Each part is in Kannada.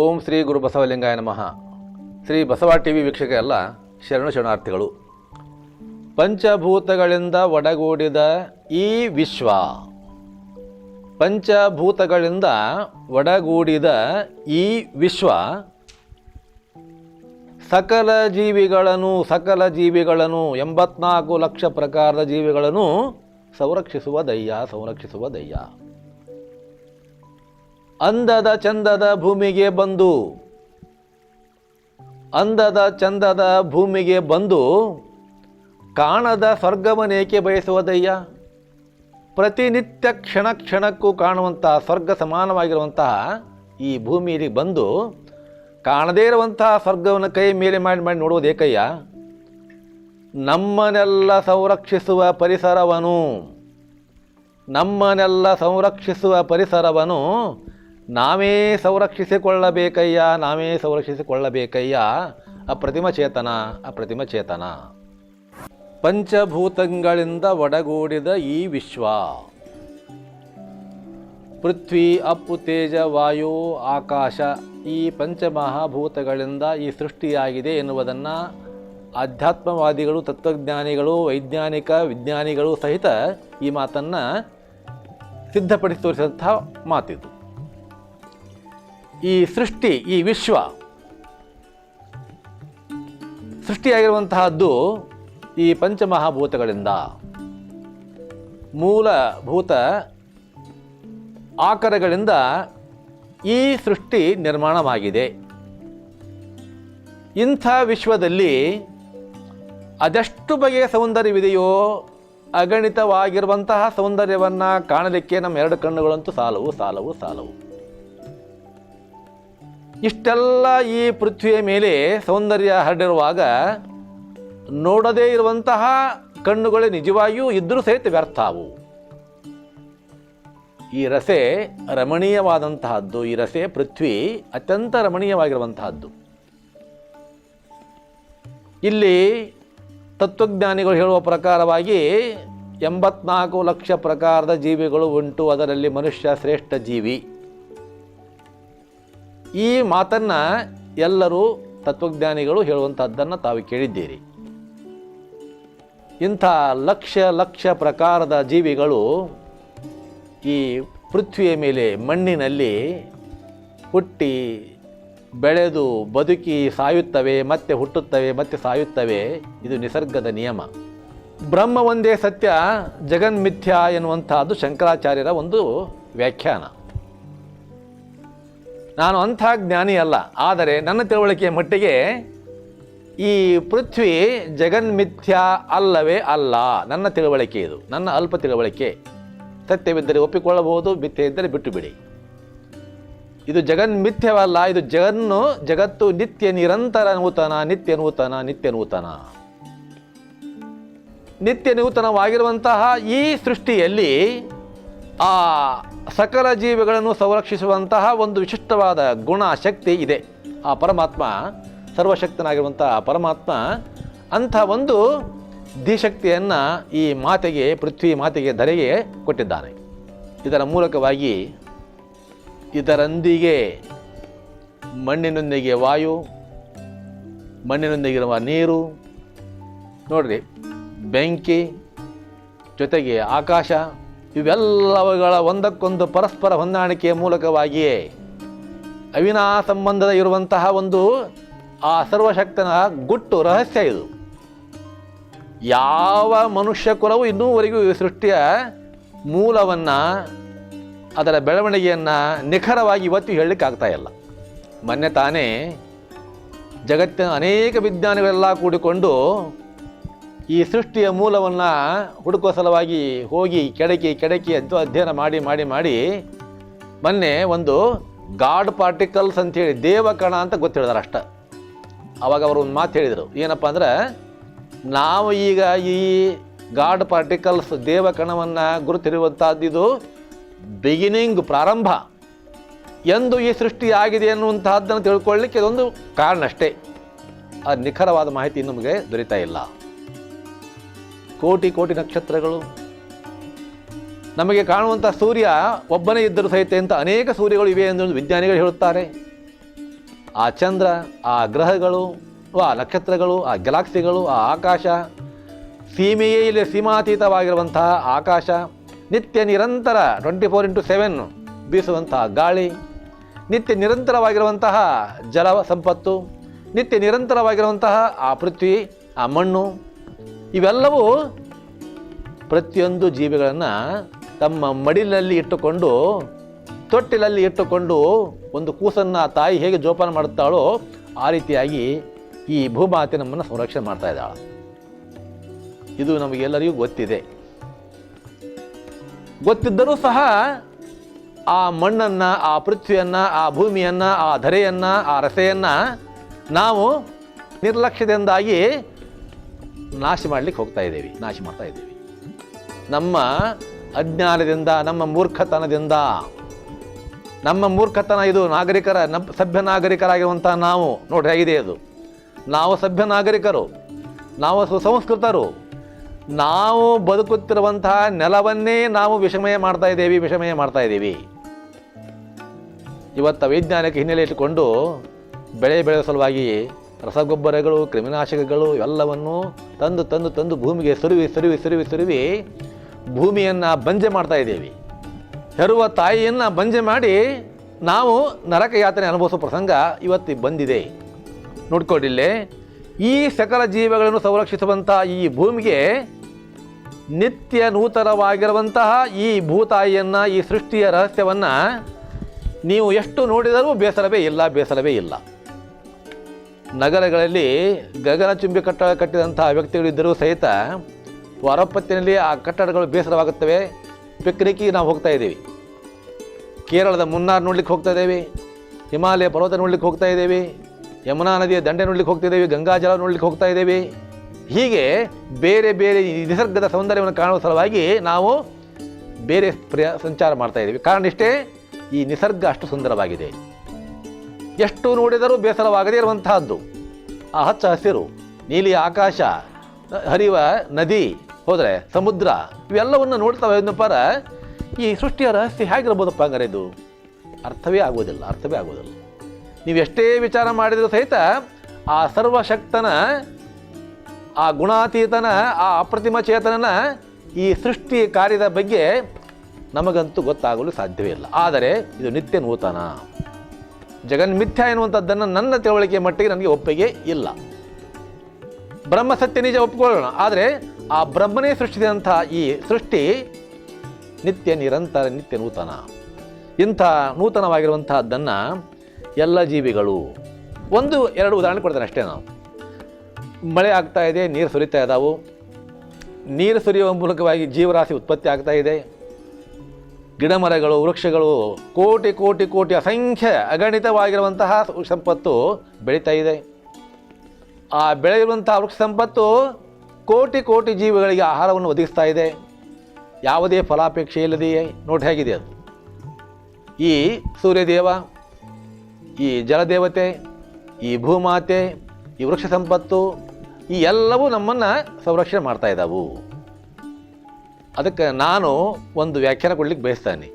ಓಂ ಶ್ರೀ ಗುರು ಬಸವಲಿಂಗಾಯ ನಮಃ. ಶ್ರೀ ಬಸವ ಟಿ ವಿ ವೀಕ್ಷಕ ಎಲ್ಲ ಶರಣ ಶರಣಾರ್ಥಿಗಳು. ಪಂಚಭೂತಗಳಿಂದ ಒಡಗೂಡಿದ ಈ ವಿಶ್ವ, ಪಂಚಭೂತಗಳಿಂದ ಒಡಗೂಡಿದ ಈ ವಿಶ್ವ, ಸಕಲ ಜೀವಿಗಳನ್ನು ಸಕಲ ಜೀವಿಗಳನ್ನು, ಎಂಬತ್ನಾಲ್ಕು ಲಕ್ಷ ಪ್ರಕಾರದ ಜೀವಿಗಳನ್ನು ಸಂರಕ್ಷಿಸುವ ದಯ್ಯ ಸಂರಕ್ಷಿಸುವ ದಯ್ಯ ಅಂದದ ಚಂದದ ಭೂಮಿಗೆ ಬಂದು, ಅಂದದ ಚಂದದ ಭೂಮಿಗೆ ಬಂದು, ಕಾಣದ ಸ್ವರ್ಗವನೇಕೆ ಬಯಸುವುದಯ್ಯ? ಪ್ರತಿನಿತ್ಯ ಕ್ಷಣ ಕ್ಷಣಕ್ಕೂ ಕಾಣುವಂತಹ ಸ್ವರ್ಗ ಸಮಾನವಾಗಿರುವಂತಹ ಈ ಭೂಮಿಯಲ್ಲಿ ಬಂದು, ಕಾಣದೇ ಇರುವಂತಹ ಸ್ವರ್ಗವನ್ನು ಕೈ ಮೇಲೆ ಮಾಡಿ ಮಾಡಿ ನೋಡುವುದು ಏಕಯ್ಯ? ನಮ್ಮನ್ನೆಲ್ಲ ಸಂರಕ್ಷಿಸುವ ಪರಿಸರವನು, ನಮ್ಮನ್ನೆಲ್ಲ ಸಂರಕ್ಷಿಸುವ ಪರಿಸರವನ್ನು ನಾವೇ ಸಂರಕ್ಷಿಸಿಕೊಳ್ಳಬೇಕಯ್ಯ ನಾವೇ ಸಂರಕ್ಷಿಸಿಕೊಳ್ಳಬೇಕಯ್ಯ. ಅಪ್ರತಿಮ ಚೇತನ ಅಪ್ರತಿಮ ಚೇತನ. ಪಂಚಭೂತಗಳಿಂದ ಒಡಗೂಡಿದ ಈ ವಿಶ್ವ. ಪೃಥ್ವಿ, ಅಪ್ಪು, ತೇಜ, ವಾಯು, ಆಕಾಶ ಈ ಪಂಚಮಹಾಭೂತಗಳಿಂದ ಈ ಸೃಷ್ಟಿಯಾಗಿದೆ ಎನ್ನುವುದನ್ನು ಆಧ್ಯಾತ್ಮವಾದಿಗಳು, ತತ್ವಜ್ಞಾನಿಗಳು, ವೈಜ್ಞಾನಿಕ ವಿಜ್ಞಾನಿಗಳು ಸಹಿತ ಈ ಮಾತನ್ನು ಸಿದ್ಧಪಡಿಸಿ ತೋರಿಸಿದಂಥ ಮಾತಿದು. ಈ ಸೃಷ್ಟಿ, ಈ ವಿಶ್ವ ಸೃಷ್ಟಿಯಾಗಿರುವಂತಹದ್ದು ಈ ಪಂಚಮಹಾಭೂತಗಳಿಂದ. ಮೂಲಭೂತ ಆಕರಗಳಿಂದ ಈ ಸೃಷ್ಟಿ ನಿರ್ಮಾಣವಾಗಿದೆ. ಇಂಥ ವಿಶ್ವದಲ್ಲಿ ಅದೆಷ್ಟು ಬಗೆಯ ಸೌಂದರ್ಯವಿದೆಯೋ ಅಗಣಿತವಾಗಿರುವಂತಹ ಸೌಂದರ್ಯವನ್ನು ಕಾಣಲಿಕ್ಕೆ ನಮ್ಮ ಎರಡು ಕಣ್ಣುಗಳಂತೂ ಸಾಲವು ಸಾಲವು ಸಾಲವು. ಇಷ್ಟೆಲ್ಲ ಈ ಪೃಥ್ವಿಯ ಮೇಲೆ ಸೌಂದರ್ಯ ಹರಡಿರುವಾಗ ನೋಡದೇ ಇರುವಂತಹ ಕಣ್ಣುಗಳೇ ನಿಜವಾಗಿಯೂ ಇದ್ದರೂ ಸಹಿತ ವ್ಯರ್ಥ ಅವು ಈ ರಸೆ ರಮಣೀಯವಾದಂತಹದ್ದು. ಈ ರಸೆ ಪೃಥ್ವಿ ಅತ್ಯಂತ ರಮಣೀಯವಾಗಿರುವಂತಹದ್ದು. ಇಲ್ಲಿ ತತ್ವಜ್ಞಾನಿಗಳು ಹೇಳುವ ಪ್ರಕಾರವಾಗಿ ಎಂಬತ್ನಾಲ್ಕು ಲಕ್ಷ ಪ್ರಕಾರದ ಜೀವಿಗಳು ಉಂಟು. ಅದರಲ್ಲಿ ಮನುಷ್ಯ ಶ್ರೇಷ್ಠ ಜೀವಿ. ಈ ಮಾತನ್ನು ಎಲ್ಲರೂ ತತ್ವಜ್ಞಾನಿಗಳು ಹೇಳುವಂಥದ್ದನ್ನು ತಾವು ಕೇಳಿದ್ದೀರಿ. ಇಂಥ ಲಕ್ಷ ಲಕ್ಷ ಪ್ರಕಾರದ ಜೀವಿಗಳು ಈ ಪೃಥ್ವಿಯ ಮೇಲೆ ಮಣ್ಣಿನಲ್ಲಿ ಹುಟ್ಟಿ ಬೆಳೆದು ಬದುಕಿ ಸಾಯುತ್ತವೆ, ಮತ್ತೆ ಹುಟ್ಟುತ್ತವೆ, ಮತ್ತೆ ಸಾಯುತ್ತವೆ, ಇದು ನಿಸರ್ಗದ ನಿಯಮ. ಬ್ರಹ್ಮ ಒಂದೇ ಸತ್ಯ, ಜಗನ್ಮಿಥ್ಯ ಎನ್ನುವಂಥದ್ದು ಶಂಕರಾಚಾರ್ಯರ ಒಂದು ವ್ಯಾಖ್ಯಾನ. ನಾನು ಅಂಥ ಜ್ಞಾನಿ ಅಲ್ಲ, ಆದರೆ ನನ್ನ ತಿಳುವಳಿಕೆಯ ಮಟ್ಟಿಗೆ ಈ ಪೃಥ್ವಿ ಜಗನ್ಮಿಥ್ಯ ಅಲ್ಲವೇ ಅಲ್ಲ, ನನ್ನ ತಿಳುವಳಿಕೆ ಇದು, ನನ್ನ ಅಲ್ಪ ತಿಳುವಳಿಕೆ. ಸತ್ಯವಿದ್ದರೆ ಒಪ್ಪಿಕೊಳ್ಳಬಹುದು ಮಿಥ್ಯೆ ಇದ್ದರೆ ಬಿಟ್ಟು ಬಿಡಿ ಇದು ಜಗನ್ಮಿಥ್ಯವಲ್ಲ ಇದು ಜಗನ್ನು, ಜಗತ್ತು ನಿತ್ಯ ನಿರಂತರ ನೂತನ, ನಿತ್ಯ ನೂತನ ನಿತ್ಯ ನೂತನ. ನಿತ್ಯ ನೂತನವಾಗಿರುವಂತಹ ಈ ಸೃಷ್ಟಿಯಲ್ಲಿ ಆ ಸಕಲ ಜೀವಿಗಳನ್ನು ಸಂರಕ್ಷಿಸುವಂತಹ ಒಂದು ವಿಶಿಷ್ಟವಾದ ಗುಣ ಶಕ್ತಿ ಇದೆ. ಆ ಪರಮಾತ್ಮ ಸರ್ವಶಕ್ತನಾಗಿರುವಂತಹ ಪರಮಾತ್ಮ ಅಂಥ ಒಂದು ದಿಶಕ್ತಿಯನ್ನು ಈ ಮಾತೆಗೆ, ಪೃಥ್ವಿ ಮಾತೆಗೆ ಧರೆಗೆ ಕೊಟ್ಟಿದ್ದಾನೆ. ಇದರ ಮೂಲಕವಾಗಿ ಇದರೊಂದಿಗೆ ಮಣ್ಣಿನೊಂದಿಗೆ ವಾಯು, ಮಣ್ಣಿನೊಂದಿಗಿರುವ ನೀರು, ನೋಡ್ರಿ, ಬೆಂಕಿ, ಜೊತೆಗೆ ಆಕಾಶ ಇವೆಲ್ಲವುಗಳ ಒಂದಕ್ಕೊಂದು ಪರಸ್ಪರ ಹೊಂದಾಣಿಕೆಯ ಮೂಲಕವಾಗಿಯೇ ಅವಿನಾ ಸಂಬಂಧದ ಇರುವಂತಹ ಒಂದು ಆ ಸರ್ವಶಕ್ತನ ಗುಟ್ಟು ರಹಸ್ಯ ಇದು. ಯಾವ ಮನುಷ್ಯ ಕುಲವು ಇನ್ನೂವರೆಗೂ ಈ ಸೃಷ್ಟಿಯ ಮೂಲವನ್ನು ಅದರ ಬೆಳವಣಿಗೆಯನ್ನು ನಿಖರವಾಗಿ ಇವತ್ತು ಹೇಳಲಿಕ್ಕಾಗ್ತಾ ಇಲ್ಲ. ಮೊನ್ನೆ ತಾನೇ ಜಗತ್ತಿನ ಅನೇಕ ವಿಜ್ಞಾನಿಗಳೆಲ್ಲ ಕೂಡಿಕೊಂಡು ಈ ಸೃಷ್ಟಿಯ ಮೂಲವನ್ನು ಹುಡುಕೋ ಸಲುವಾಗಿ ಹೋಗಿ ಕೆಡಕಿ ಕೆಡಕಿ ಅಂತ ಅಧ್ಯಯನ ಮಾಡಿ ಮಾಡಿ ಮಾಡಿ ಮೊನ್ನೆ ಒಂದು ಗಾಡ್ ಪಾರ್ಟಿಕಲ್ಸ್ ಅಂತೇಳಿ ದೇವಕಣ ಅಂತ ಗೊತ್ತಿಳಿದಾರೆ ಅಷ್ಟ. ಅವಾಗ ಅವರು ಒಂದು ಮಾತು ಹೇಳಿದರು. ಏನಪ್ಪ ಅಂದ್ರೆ ನಾವು ಈಗ ಈ ಗಾಡ್ ಪಾರ್ಟಿಕಲ್ಸ್ ದೇವಕಣವನ್ನು ಗುರುತಿರುವಂಥದ್ದು ಇದು ಬಿಗಿನಿಂಗ್ ಪ್ರಾರಂಭ ಎಂದು ಈ ಸೃಷ್ಟಿ ಆಗಿದೆ ಅನ್ನುವಂತಹದ್ದನ್ನು ತಿಳ್ಕೊಳ್ಳಿಕ್ಕೆ ಇದೊಂದು ಕಾರಣ ಅಷ್ಟೇ. ಆ ನಿಖರವಾದ ಮಾಹಿತಿ ನಮಗೆ ದೊರೀತಾ ಇಲ್ಲ. ಕೋಟಿ ಕೋಟಿ ನಕ್ಷತ್ರಗಳು. ನಮಗೆ ಕಾಣುವಂಥ ಸೂರ್ಯ ಒಬ್ಬನೇ ಇದ್ದರೂ ಸಹಿತ ಅಂತ ಅನೇಕ ಸೂರ್ಯಗಳು ಇವೆ ಎಂದು ವಿಜ್ಞಾನಿಗಳು ಹೇಳುತ್ತಾರೆ. ಆ ಚಂದ್ರ, ಆ ಗ್ರಹಗಳು, ಆ ನಕ್ಷತ್ರಗಳು, ಆ ಗ್ಯಾಲಾಕ್ಸಿಗಳು, ಆ ಆಕಾಶ, ಸೀಮೆಯೇ ಇಲ್ಲಿ ಸೀಮಾತೀತವಾಗಿರುವಂತಹ ಆಕಾಶ, ನಿತ್ಯ ನಿರಂತರ ಟ್ವೆಂಟಿ ಫೋರ್ ಇಂಟು ಸೆವೆನ್ ಬೀಸುವಂತಹ ಗಾಳಿ, ನಿತ್ಯ ನಿರಂತರವಾಗಿರುವಂತಹ ಜಲ ಸಂಪತ್ತು, ನಿತ್ಯ ನಿರಂತರವಾಗಿರುವಂತಹ ಆ ಪೃಥ್ವಿ, ಆ ಮಣ್ಣು ಇವೆಲ್ಲವೂ ಪ್ರತಿಯೊಂದು ಜೀವಿಗಳನ್ನು ತಮ್ಮ ಮಡಿಲಲ್ಲಿ ಇಟ್ಟುಕೊಂಡು, ತೊಟ್ಟಿಲಲ್ಲಿ ಇಟ್ಟುಕೊಂಡು ಒಂದು ಕೂಸನ್ನು ತಾಯಿ ಹೇಗೆ ಜೋಪಾನ ಮಾಡುತ್ತಾಳೋ ಆ ರೀತಿಯಾಗಿ ಈ ಭೂಮಾತೆ ನಮ್ಮನ್ನು ಸಂರಕ್ಷಣೆ ಮಾಡ್ತಾ ಇದ್ದಾಳೆ. ಇದು ನಮಗೆಲ್ಲರಿಗೂ ಗೊತ್ತಿದೆ. ಗೊತ್ತಿದ್ದರೂ ಸಹ ಆ ಮಣ್ಣನ್ನು, ಆ ಪೃಥ್ವಿಯನ್ನು, ಆ ಭೂಮಿಯನ್ನು, ಆ ಧರೆಯನ್ನು, ಆ ರಸೆಯನ್ನು ನಾವು ನಿರ್ಲಕ್ಷ್ಯದಿಂದಾಗಿ ನಾಶ ಮಾಡಲಿಕ್ಕೆ ಹೋಗ್ತಾ ಇದ್ದೀವಿ. ನಾಶ ಮಾಡ್ತಾ ಇದ್ದೇವೆ. ನಮ್ಮ ಅಜ್ಞಾನದಿಂದ, ನಮ್ಮ ಮೂರ್ಖತನದಿಂದ, ನಮ್ಮ ಮೂರ್ಖತನ ಇದು ನಾಗರಿಕರ, ನಮ್ಮ ಸಭ್ಯ ನಾಗರಿಕರಾಗಿರುವಂಥ ನಾವು ನೋಡ್ರಿ ಆಗಿದೆ ಅದು. ನಾವು ಸಭ್ಯ ನಾಗರಿಕರು, ನಾವು ಸುಸಂಸ್ಕೃತರು ನಾವು ಬದುಕುತ್ತಿರುವಂತಹ ನೆಲವನ್ನೇ ನಾವು ವಿಷಮಯ ಮಾಡ್ತಾ ಇದ್ದೀವಿ, ವಿಷಮಯ ಮಾಡ್ತಾ ಇದ್ದೀವಿ. ಇವತ್ತು ವೈಜ್ಞಾನಿಕ ಹಿನ್ನೆಲೆ ಇಟ್ಟುಕೊಂಡು ಬೆಳೆ ಬೆಳೆಯುವ ಸಲುವಾಗಿ ರಸಗೊಬ್ಬರಗಳು, ಕ್ರಿಮಿನಾಶಕಗಳು ಎಲ್ಲವನ್ನು ತಂದು ತಂದು ತಂದು ಭೂಮಿಗೆ ಸುರುವಿ ಸುರುವಿ ಸುರುವಿ ಸುರುವಿ ಭೂಮಿಯನ್ನು ಬಂಜೆ ಮಾಡ್ತಾ ಇದ್ದೇವೆ. ಹೆರುವ ತಾಯಿಯನ್ನು ಬಂಜೆ ಮಾಡಿ ನಾವು ನರಕ ಯಾತನೆ ಅನುಭವಿಸೋ ಪ್ರಸಂಗ ಇವತ್ತು ಬಂದಿದೆ. ನೋಡ್ಕೊಂಡಿಲ್ಲೇ ಈ ಸಕಲ ಜೀವಗಳನ್ನು ಸಂರಕ್ಷಿಸುವಂತಹ ಈ ಭೂಮಿಗೆ ನಿತ್ಯ ನೂತನವಾಗಿರುವಂತಹ ಈ ಭೂತಾಯಿಯನ್ನು, ಈ ಸೃಷ್ಟಿಯ ರಹಸ್ಯವನ್ನು ನೀವು ಎಷ್ಟು ನೋಡಿದರೂ ಬೇಸರವೇ ಇಲ್ಲ ಬೇಸರವೇ ಇಲ್ಲ. ನಗರಗಳಲ್ಲಿ ಗಗನಚುಂಬಿ ಕಟ್ಟಡ ಕಟ್ಟಿದಂತಹ ವ್ಯಕ್ತಿಗಳಿದ್ದರೂ ಸಹಿತ ಹೊರಪತ್ತಿನಲ್ಲಿ ಆ ಕಟ್ಟಡಗಳು ಬೇಸರವಾಗುತ್ತವೆ. ಪಿಕ್ನಿಕ್ಕಿಗೆ ನಾವು ಹೋಗ್ತಾ ಇದ್ದೀವಿ. ಕೇರಳದ ಮುನ್ನಾರ್ ನೋಡ್ಲಿಕ್ಕೆ ಹೋಗ್ತಾ ಇದ್ದೇವೆ. ಹಿಮಾಲಯ ಪರ್ವತ ನೋಡ್ಲಿಕ್ಕೆ ಹೋಗ್ತಾ ಇದ್ದೇವೆ. ಯಮುನಾ ನದಿಯ ದಂಡೆ ನೋಡ್ಲಿಕ್ಕೆ ಹೋಗ್ತಾ ಇದ್ದೇವೆ. ಗಂಗಾಜಲ ನೋಡ್ಲಿಕ್ಕೆ ಹೋಗ್ತಾ ಇದ್ದೇವೆ. ಹೀಗೆ ಬೇರೆ ಬೇರೆ ನಿಸರ್ಗದ ಸೌಂದರ್ಯವನ್ನು ಕಾಣುವ ಸಲುವಾಗಿ ನಾವು ಬೇರೆ ಪ್ರಯ, ಸಂಚಾರ ಮಾಡ್ತಾ ಇದ್ದೀವಿ. ಕಾರಣ ಇಷ್ಟೇ, ಈ ನಿಸರ್ಗ ಅಷ್ಟು ಸುಂದರವಾಗಿದೆ. ಎಷ್ಟು ನೋಡಿದರೂ ಬೇಸರವಾಗದೇ ಇರುವಂತಹದ್ದು. ಆ ಹಚ್ಚ ಹಸಿರು, ನೀಲಿ ಆಕಾಶ ಹರಿಯುವ ನದಿ, ಹೋದರೆ ಸಮುದ್ರ, ಇವೆಲ್ಲವನ್ನು ನೋಡ್ತಾವೆ ಪರ, ಈ ಸೃಷ್ಟಿಯ ರಹಸ್ಯ ಹೇಗಿರ್ಬೋದಪ್ಪ ಹಂಗಾರೆ ಇದು? ಅರ್ಥವೇ ಆಗೋದಿಲ್ಲ ಅರ್ಥವೇ ಆಗೋದಿಲ್ಲ ನೀವು ಎಷ್ಟೇ ವಿಚಾರ ಮಾಡಿದರೂ ಸಹಿತ ಆ ಸರ್ವಶಕ್ತನ, ಆ ಗುಣಾತೀತನ, ಆ ಅಪ್ರತಿಮ ಚೇತನನ ಈ ಸೃಷ್ಟಿ ಕಾರ್ಯದ ಬಗ್ಗೆ ನಮಗಂತೂ ಗೊತ್ತಾಗಲು ಸಾಧ್ಯವೇ ಇಲ್ಲ. ಆದರೆ ಇದು ನಿತ್ಯ ನೂತನ. ಜಗನ್ಮಿಥ್ಯ ಎನ್ನುವಂಥದ್ದನ್ನು ನನ್ನ ತಿಳುವಳಿಕೆ ಮಟ್ಟಿಗೆ ನನಗೆ ಒಪ್ಪಿಗೆ ಇಲ್ಲ. ಬ್ರಹ್ಮ ಸತ್ಯ ನಿಜ ಒಪ್ಪಿಕೊಳ್ಳೋಣ ಆದರೆ ಆ ಬ್ರಹ್ಮನೇ ಸೃಷ್ಟಿಸಿದಂಥ ಈ ಸೃಷ್ಟಿ ನಿತ್ಯ ನಿರಂತರ, ನಿತ್ಯ ನೂತನ. ಇಂಥ ನೂತನವಾಗಿರುವಂತಹದ್ದನ್ನು ಎಲ್ಲ ಜೀವಿಗಳು ಒಂದು, ಎರಡು ಉದಾಹರಣೆ ಕೊಡ್ತೇನೆ ಅಷ್ಟೇ ನಾವು. ಮಳೆ ಆಗ್ತಾ ಇದೆ, ನೀರು ಸುರಿತಾ ಇದ್ದಾವೆ ನೀರು ಸುರಿಯುವ ಮೂಲಕವಾಗಿ ಜೀವರಾಶಿ ಉತ್ಪತ್ತಿ ಆಗ್ತಾ ಇದೆ. ಗಿಡಮರಗಳು, ವೃಕ್ಷಗಳು ಕೋಟಿ ಕೋಟಿ ಕೋಟಿ ಅಸಂಖ್ಯ ಅಗಣಿತವಾಗಿರುವಂತಹ ಸಂಪತ್ತು ಬೆಳೀತಾ ಇದೆ. ಆ ಬೆಳೆಯುವಂತಹ ವೃಕ್ಷ ಸಂಪತ್ತು ಕೋಟಿ ಕೋಟಿ ಜೀವಿಗಳಿಗೆ ಆಹಾರವನ್ನು ಒದಗಿಸ್ತಾ ಇದೆ. ಯಾವುದೇ ಫಲಾಪೇಕ್ಷೆ ಇಲ್ಲದೆಯೇ. ನೋಡಿ ಹೇಗಿದೆ ಅದು. ಈ ಸೂರ್ಯದೇವ, ಈ ಜಲದೇವತೆ, ಈ ಭೂಮಾತೆ, ಈ ವೃಕ್ಷ ಸಂಪತ್ತು ಈ ಎಲ್ಲವೂ ನಮ್ಮನ್ನು ಸಂರಕ್ಷಣೆ ಮಾಡ್ತಾ ಇದ್ದಾವು ಅದಕ್ಕೆ ನಾನು ಒಂದು ವ್ಯಾಖ್ಯಾನ ಕೊಡ್ಲಿಕ್ಕೆ ಬಯಸ್ತಾನೆ.